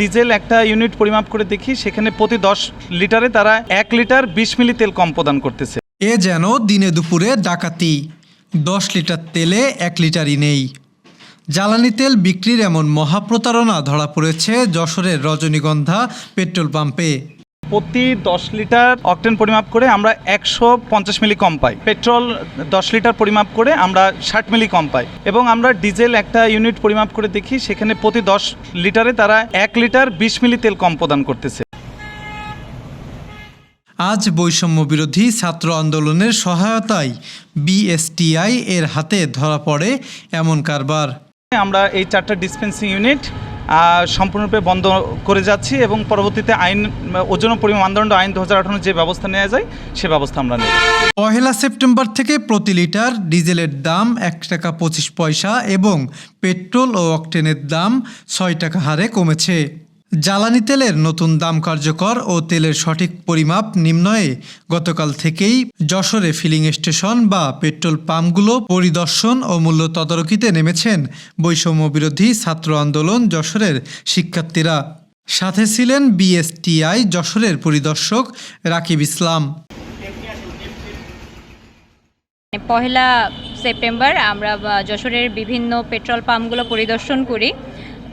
Diesel একটা unit পরিমাপ করে দেখি, সেখানে প্রতি দশ লিটারে তারা এক লিটার বিশ মিলি তেল কম প্রদান করতেছে। এ যেন দিনে দুপুরে ডাকাতি, দশ লিটার তেলে এক লিটারই নেই। জ্বালানি তেল বিক্রির এমন মহাপ্রতারণা ধরা পড়েছে যশোরের রজনীগন্ধা পেট্রোল পাম্পে। প্রতি দশ লিটার অকটেন পরিমাপ করে আমরা একশো পঞ্চাশ মিলি কম পাই। পেট্রোল দশ লিটার পরিমাপ করে আমরা ষাট মিলি কম পাই। এবং আমরা ডিজেল একটা ইউনিট পরিমাপ করে দেখি সেখানে প্রতি দশ লিটারে তারা এক লিটার বিশ মিলি তেল কম প্রদান করতেছে। আজ বৈষম্য বিরোধী ছাত্র আন্দোলনের সহায়তায় বিএসটিআই এর হাতে ধরা পড়ে এমন কারবার। আমরা এই চারটা ডিসপেন্সিং ইউনিট সম্পূর্ণরূপে বন্ধ করে যাচ্ছি এবং পরবর্তীতে আইন ওজন পরিমাণ, মানদণ্ড আইন দু হাজার আঠারো যে ব্যবস্থা নেওয়া যায়, সে ব্যবস্থা আমরা নেব। পহেলা সেপ্টেম্বর থেকে প্রতি লিটার ডিজেলের দাম এক টাকা পঁচিশ পয়সা এবং পেট্রোল ও অকটেনের দাম ছয় টাকা হারে কমেছে। জ্বালানি তেলের নতুন দাম কার্যকর ও তেলের সঠিক পরিমাপ নিম্নয়ে গতকাল থেকেই যশোরে ফিলিং স্টেশন বা পেট্রোল পাম্পগুলো পরিদর্শন ও মূল্য তদারকিতে নেমেছেন বৈষম্য বিরোধী ছাত্র আন্দোলন যশোরের শিক্ষার্থীরা। সাথে ছিলেন বিএসটিআই যশোরের পরিদর্শক রাকিব ইসলাম। পহেলা সেপ্টেম্বর আমরা যশোরের বিভিন্ন পেট্রোল পাম্পগুলো পরিদর্শন করি।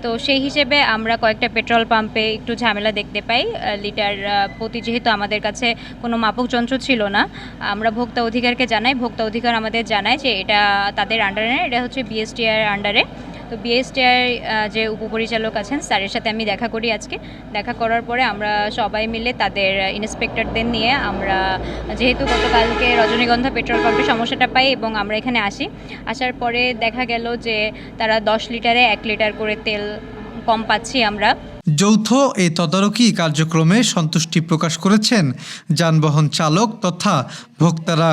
তো সেই হিসেবে আমরা কয়েকটা পেট্রোল পাম্পে একটু ঝামেলা দেখতে পাই। লিটার প্রতি যেহেতু আমাদের কাছে কোনো মাপক যন্ত্র ছিল না, আমরা ভোক্তা অধিকারকে জানাই, ভোক্তা অধিকার আমাদের জানায় যে এটা তাদের আন্ডারে এটা হচ্ছে বিএসটিআর আন্ডারে তো বিএসটিআই যে উপপরিচালক আছেন, স্যারের সাথে আমি দেখা করি আজকে। দেখা করার পরে আমরা সবাই মিলে তাদের ইন্সপেক্টরদের নিয়ে আমরা, যেহেতু গতকালকে রজনীগন্ধা পেট্রোল পাম্পের সমস্যাটা পাই এবং আমরা এখানে আসি, আসার পরে দেখা গেল যে তারা দশ লিটারে এক লিটার করে তেল কম পাচ্ছি আমরা। যৌথ এই তদারকি কার্যক্রমে সন্তুষ্টি প্রকাশ করেছেন যানবাহন চালক তথা ভোক্তারা।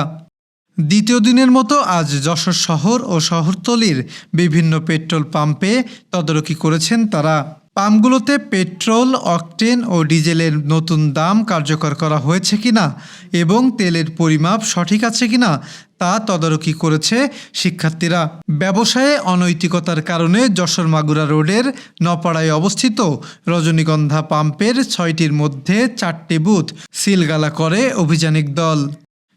দ্বিতীয় দিনের মতো আজ যশোর শহর ও শহরতলির বিভিন্ন পেট্রোল পাম্পে তদারকি করেছেন তারা। পাম্পগুলোতে পেট্রোল, অকটেন ও ডিজেলের নতুন দাম কার্যকর করা হয়েছে কিনা এবং তেলের পরিমাপ সঠিক আছে কিনা তা তদারকি করেছে শিক্ষার্থীরা। ব্যবসায়ে অনৈতিকতার কারণে যশোর মাগুরা রোডের নপাড়ায় অবস্থিত রজনীগন্ধা পাম্পের ছয়টির মধ্যে চারটি বুথ সিলগালা করে অভিযানিক দল।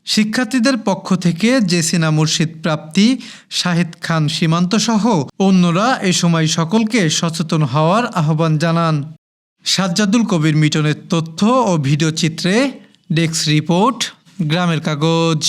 শিক্ষার্থীদের পক্ষ থেকে জেসিনা মুর্শিদ প্রাপ্তি শাহিদ খান সীমান্ত সহ অন্যরা এ সময় সকলকে সচেতন হওয়ার আহ্বান জানান। সাজ্জাদুল কবির মিটনের তথ্য ও ভিডিও চিত্রে ডেস্ক রিপোর্ট, গ্রামের কাগজ।